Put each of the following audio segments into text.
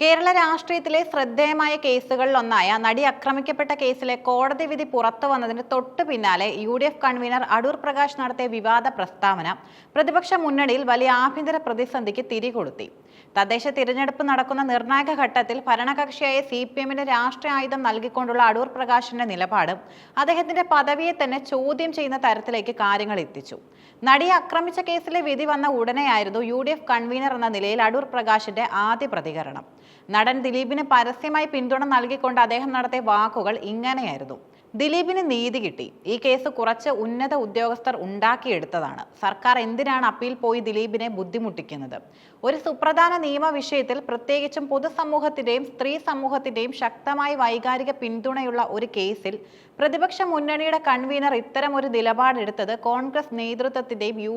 കേരള രാഷ്ട്രീയത്തിലെ ശ്രദ്ധേയമായ കേസുകളിലൊന്നായ നടി ആക്രമിക്കപ്പെട്ട കേസിലെ കോടതി വിധി പുറത്തു വന്നതിന് തൊട്ടു പിന്നാലെ U D F convener Adoor Prakash നടത്തിയ വിവാദ പ്രസ്താവന പ്രതിപക്ഷ മുന്നണിയിൽ വലിയ ആഭ്യന്തര പ്രതിസന്ധിക്ക് തിരികൊളുത്തി തദ്ദേശ തിരഞ്ഞെടുപ്പ് നടക്കുന്ന നിർണായക ഘട്ടത്തിൽ ഭരണകക്ഷിയായ സി പി എമ്മിന് രാഷ്ട്രീയ ആയുധം നൽകിക്കൊണ്ടുള്ള അടൂർ പ്രകാശിന്റെ നിലപാടും അദ്ദേഹത്തിന്റെ പദവിയെ തന്നെ ചോദ്യം ചെയ്യുന്ന തരത്തിലേക്ക് കാര്യങ്ങൾ എത്തിച്ചു. നടിയെ ആക്രമിച്ച കേസിലെ വിധി വന്ന ഉടനെയായിരുന്നു യു ഡി എഫ് കൺവീനർ എന്ന നിലയിൽ അടൂർ പ്രകാശിന്റെ ആദ്യ പ്രതികരണം. നടൻ ദിലീപിന് പരസ്യമായി പിന്തുണ നൽകിക്കൊണ്ട് അദ്ദേഹം നടത്തിയ വാക്കുകൾ ഇങ്ങനെയായിരുന്നു. ദിലീപിന് നീതി കിട്ടി. ഈ കേസ് കുറച്ച് ഉന്നത ഉദ്യോഗസ്ഥർ ഉണ്ടാക്കിയെടുത്തതാണ്. സർക്കാർ എന്തിനാണ് അപ്പീൽ പോയി ദിലീപിനെ ബുദ്ധിമുട്ടിക്കുന്നത്? ഒരു സുപ്രധാന നിയമ വിഷയത്തിൽ പ്രത്യേകിച്ചും പൊതുസമൂഹത്തിന്റെയും സ്ത്രീ സമൂഹത്തിന്റെയും ശക്തമായ വൈകാരിക പിന്തുണയുള്ള ഒരു കേസിൽ പ്രതിപക്ഷ മുന്നണിയുടെ കൺവീനർ ഇത്തരം ഒരു നിലപാടെടുത്തത് കോൺഗ്രസ് നേതൃത്വത്തിന്റെയും യു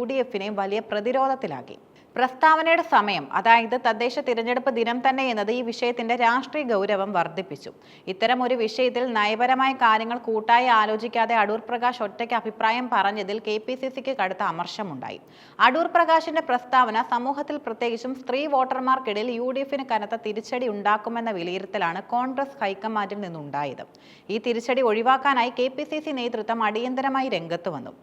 വലിയ പ്രതിരോധത്തിലാക്കി. പ്രസ്താവനയുടെ സമയം അതായത് തദ്ദേശ തിരഞ്ഞെടുപ്പ് ദിനം തന്നെ എന്നത് ഈ വിഷയത്തിന്റെ രാഷ്ട്രീയ ഗൗരവം വർദ്ധിപ്പിച്ചു. ഇത്തരം ഒരു വിഷയത്തിൽ നയപരമായ കാര്യങ്ങൾ കൂട്ടായി ആലോചിക്കാതെ അടൂർ പ്രകാശ് ഒറ്റയ്ക്ക് അഭിപ്രായം പറഞ്ഞതിൽ കെ പി സി സിക്ക് കടുത്ത അമർഷമുണ്ടായി അടൂർ പ്രകാശിന്റെ പ്രസ്താവന സമൂഹത്തിൽ പ്രത്യേകിച്ചും സ്ത്രീ വോട്ടർമാർക്കിടയിൽ യു ഡി എഫിന് കനത്ത തിരിച്ചടി ഉണ്ടാക്കുമെന്ന വിലയിരുത്തലാണ് കോൺഗ്രസ് ഹൈക്കമാൻഡിൽ നിന്നുണ്ടായത്. ഈ തിരിച്ചടി ഒഴിവാക്കാനായി കെ പി സി സി നേതൃത്വം അടിയന്തരമായി രംഗത്ത് വന്നു.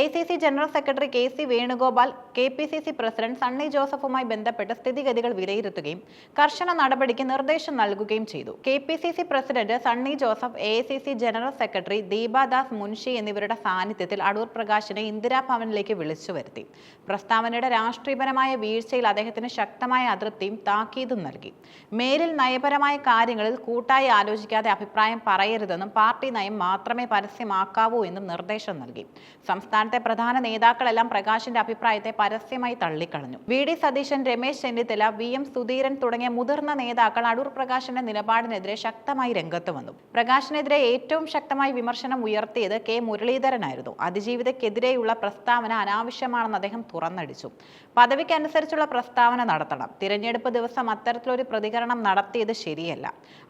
A C C general secretary K C Venugopal K P C C president Sunny ജോസഫുമായി ബന്ധപ്പെട്ട് സ്ഥിതിഗതികൾ വിലയിരുത്തുകയും കർശന നടപടിക്ക് നിർദ്ദേശം നൽകുകയും ചെയ്തു. K P C C president Sunny Joseph A C C general secretary Deepa Das Munshi എന്നിവരുടെ സാന്നിധ്യത്തിൽ അടൂർ പ്രകാശിനെ ഇന്ദിരാഭവനിലേക്ക് വിളിച്ചു വരുത്തി. പ്രസ്താവനയുടെ രാഷ്ട്രീയപരമായ വീഴ്ചയിൽ അദ്ദേഹത്തിന് ശക്തമായ അതൃപ്തിയും താക്കീതും നൽകി. മേലിൽ നയപരമായ കാര്യങ്ങളിൽ കൂട്ടായി ആലോചിക്കാതെ അഭിപ്രായം പറയരുതെന്നും പാർട്ടി നയം മാത്രമേ പരസ്യമാക്കാവൂ എന്നും നിർദ്ദേശം നൽകി. സംസ്ഥാനത്തെ പ്രധാന നേതാക്കളെല്ലാം പ്രകാശിന്റെ അഭിപ്രായത്തെ പരസ്യമായി തള്ളിക്കളഞ്ഞു. V D Satheesan Ramesh Chennithala V M Sudheeran തുടങ്ങിയ മുതിർന്ന നേതാക്കൾ അടൂർ പ്രകാശിന്റെ നിലപാടിനെതിരെ ശക്തമായി രംഗത്ത് വന്നു. പ്രകാശിനെതിരെ ഏറ്റവും ശക്തമായി വിമർശനം ഉയർത്തിയത് കെ മുരളീധരനായിരുന്നു. അതിജീവിതക്കെതിരെയുള്ള പ്രസ്താവന അനാവശ്യമാണെന്ന് അദ്ദേഹം തുറന്നടിച്ചു. പദവിക്കനുസരിച്ചുള്ള പ്രസ്താവന നടത്തണം. തിരഞ്ഞെടുപ്പ് ദിവസം അത്തരത്തിലൊരു പ്രതികരണം നടത്തിയത് ശരിയല്ല.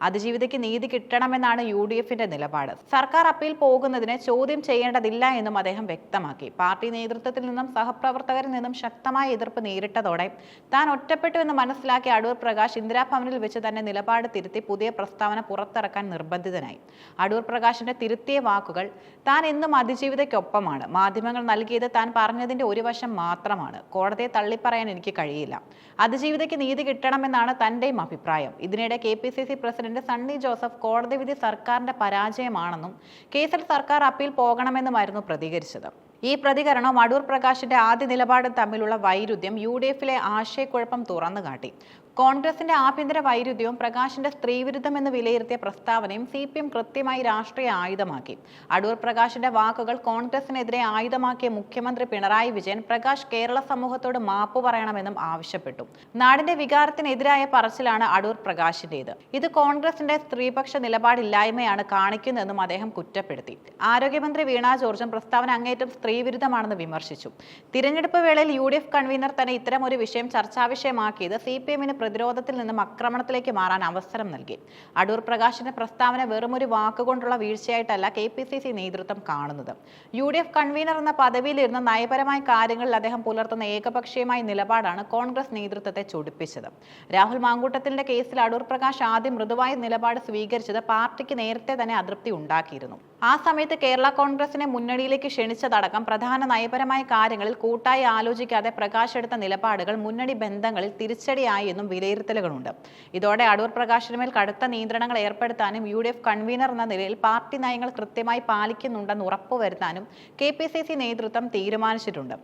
അതിജീവിതയ്ക്ക് നീതി കിട്ടണമെന്നാണ് യു ഡി എഫിന്റെ നിലപാട്. സർക്കാർ അപ്പീൽ പോകുന്നതിനെ ചോദ്യം ചെയ്യേണ്ടതില്ല എന്നും അദ്ദേഹം വ്യക്തമാക്കി. പാർട്ടി നേതൃത്വത്തിൽ നിന്നും സഹപ്രവർത്തകരിൽ നിന്നും ശക്തമായ എതിർപ്പ് നേരിട്ടതോടെ താൻ ഒറ്റപ്പെട്ടു എന്ന് മനസ്സിലാക്കിയ അടൂർ പ്രകാശ് ഇന്ദിരാഭവനിൽ വെച്ച് തന്നെ നിലപാട് തിരുത്തി പുതിയ പ്രസ്താവന പുറത്തിറക്കാൻ നിർബന്ധിതനായി. അടൂർ പ്രകാശിന്റെ തിരുത്തിയ വാക്കുകൾ താൻ എന്നും അതിജീവിതയ്ക്കൊപ്പമാണ്. മാധ്യമങ്ങൾ നൽകിയത് താൻ പറഞ്ഞതിന്റെ ഒരു വശം മാത്രമാണ്. കോടതിയെ തള്ളിപ്പറയാൻ എനിക്ക് കഴിയില്ല. അതിജീവിതയ്ക്ക് നീതി കിട്ടണമെന്നാണ് തന്റെയും അഭിപ്രായം. ഇതിനിടെ K P C C president Sunny Joseph കോടതി വിധി സർക്കാരിന്റെ പരാജയമാണെന്നും കേസിൽ സർക്കാർ അപ്പീൽ പോകണമെന്നുമായിരുന്നു പ്രതികരിച്ചത്. ഈ പ്രതികരണം അടൂർ പ്രകാശിന്റെ ആദ്യ നിലപാടും തമ്മിലുള്ള വൈരുദ്ധ്യം യു ഡി എഫിലെ ആശയക്കുഴപ്പം തുറന്നുകാട്ടി. കോൺഗ്രസിന്റെ ആഭ്യന്തര വൈരുദ്ധ്യവും പ്രകാശിന്റെ സ്ത്രീവിരുദ്ധം എന്ന് വിലയിരുത്തിയ പ്രസ്താവനയും സി പി എം കൃത്യമായി രാഷ്ട്രീയ ആയുധമാക്കി. അടൂർ പ്രകാശിന്റെ വാക്കുകൾ കോൺഗ്രസിനെതിരെ ആയുധമാക്കിയ മുഖ്യമന്ത്രി പിണറായി വിജയൻ പ്രകാശ് കേരള സമൂഹത്തോട് മാപ്പ് പറയണമെന്നും ആവശ്യപ്പെട്ടു. നാടിന്റെ വികാരത്തിനെതിരായ പറച്ചിലാണ് അടൂർ പ്രകാശിന്റേത്. ഇത് കോൺഗ്രസിന്റെ സ്ത്രീപക്ഷ നിലപാടില്ലായ്മയാണ് കാണിക്കുന്നതെന്നും അദ്ദേഹം കുറ്റപ്പെടുത്തി. ആരോഗ്യമന്ത്രി വീണ ജോർജും പ്രസ്താവന അങ്ങേറ്റം സ്ത്രീവിരുദ്ധമാണെന്ന് വിമർശിച്ചു. തിരഞ്ഞെടുപ്പ് വേളയിൽ യു കൺവീനർ തന്നെ ഇത്തരം ഒരു വിഷയം ചർച്ചാവിഷയമാക്കിയത് സി പി എമ്മിന് പ്രതിരോധത്തിൽ നിന്നും ആക്രമണത്തിലേക്ക് മാറാൻ അവസരം നൽകി. അടൂർ പ്രകാശിന്റെ പ്രസ്താവന വെറുമൊരു വാക്കുകൊണ്ടുള്ള വീഴ്ചയായിട്ടല്ല കെ പി സി സി നേതൃത്വം കാണുന്നത്. യു ഡി എഫ് കൺവീനർ എന്ന പദവിയിലിരുന്ന നയപരമായ കാര്യങ്ങളിൽ അദ്ദേഹം പുലർത്തുന്ന ഏകപക്ഷീയമായ നിലപാടാണ് കോൺഗ്രസ് നേതൃത്വത്തെ ചൊടിപ്പിച്ചത്. രാഹുൽ മാങ്കൂട്ടത്തിന്റെ കേസിൽ അടൂർ പ്രകാശ് ആദ്യം മൃദുവായ നിലപാട് സ്വീകരിച്ചത് പാർട്ടിക്ക് നേരത്തെ തന്നെ അതൃപ്തി ഉണ്ടാക്കിയിരുന്നു. ആ സമയത്ത് കേരള കോൺഗ്രസിനെ മുന്നണിയിലേക്ക് ക്ഷണിച്ചതടക്കം പ്രധാന നയപരമായ കാര്യങ്ങളിൽ കൂട്ടായി ആലോചിക്കാതെ പ്രകാശെടുത്ത നിലപാടുകൾ മുന്നണി ബന്ധങ്ങളിൽ തിരിച്ചടിയായി എന്നും വിലയിരുത്തലുകളുണ്ട്. ഇതോടെ അടൂർ പ്രകാശിന് മേൽ കടുത്ത നിയന്ത്രണങ്ങൾ ഏർപ്പെടുത്താനും യു ഡി എഫ് കൺവീനർ എന്ന നിലയിൽ പാർട്ടി നയങ്ങൾ കൃത്യമായി പാലിക്കുന്നുണ്ടെന്ന് ഉറപ്പുവരുത്താനും കെ പി സി സി നേതൃത്വം തീരുമാനിച്ചിട്ടുണ്ട്.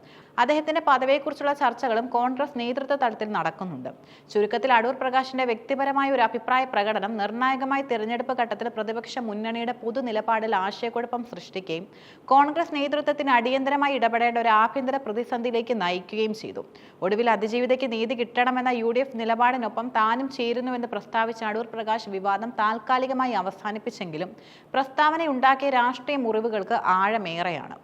അദ്ദേഹത്തിന്റെ പദവിയെക്കുറിച്ചുള്ള ചർച്ചകളും കോൺഗ്രസ് നേതൃത്വ തലത്തിൽ നടക്കുന്നുണ്ട്. ചുരുക്കത്തിൽ അടൂർ പ്രകാശിന്റെ വ്യക്തിപരമായ ഒരു അഭിപ്രായ പ്രകടനം നിർണായകമായി തിരഞ്ഞെടുപ്പ് ഘട്ടത്തിൽ പ്രതിപക്ഷ മുന്നണിയുടെ പൊതു നിലപാടിൽ ആശയക്കുഴപ്പം സൃഷ്ടിക്കുകയും കോൺഗ്രസ് നേതൃത്വത്തിന് അടിയന്തരമായി ഇടപെടേണ്ട ഒരു ആഭ്യന്തര പ്രതിസന്ധിയിലേക്ക് നയിക്കുകയും ചെയ്തു. ഒടുവിൽ അതിജീവിതയ്ക്ക് നീതി കിട്ടണമെന്ന യു ഡി എഫ് നിലപാടിനൊപ്പം താനും ചേരുന്നുവെന്ന് പ്രസ്താവിച്ച അടൂർ പ്രകാശ് വിവാദം താൽക്കാലികമായി അവസാനിപ്പിച്ചെങ്കിലും പ്രസ്താവനയുണ്ടാക്കിയ രാഷ്ട്രീയ മുറിവുകൾക്ക് ആഴമേറെയാണ്.